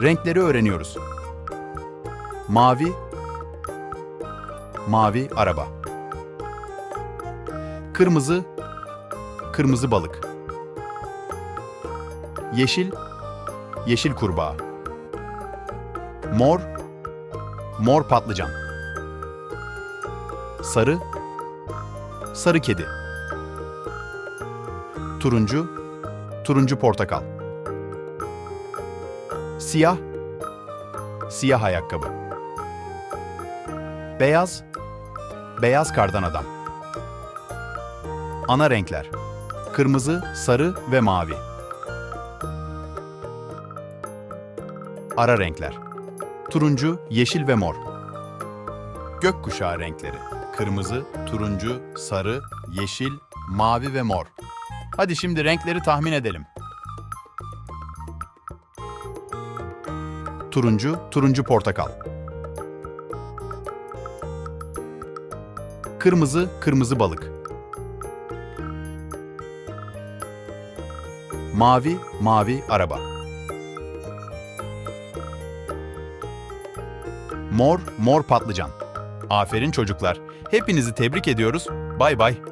Renkleri öğreniyoruz. Mavi, mavi araba. Kırmızı, kırmızı balık. Yeşil, yeşil kurbağa. Mor, mor patlıcan. Sarı, sarı kedi. Turuncu, turuncu portakal. Siyah, siyah ayakkabı. Beyaz, beyaz kardan adam. Ana renkler: kırmızı, sarı ve mavi. Ara renkler: turuncu, yeşil ve mor. Gökkuşağı renkleri: kırmızı, turuncu, sarı, yeşil, mavi ve mor. Hadi şimdi renkleri tahmin edelim. Turuncu, turuncu portakal. Kırmızı, kırmızı balık. Mavi, mavi araba. Mor, mor patlıcan. Aferin çocuklar. Hepinizi tebrik ediyoruz. Bay bay.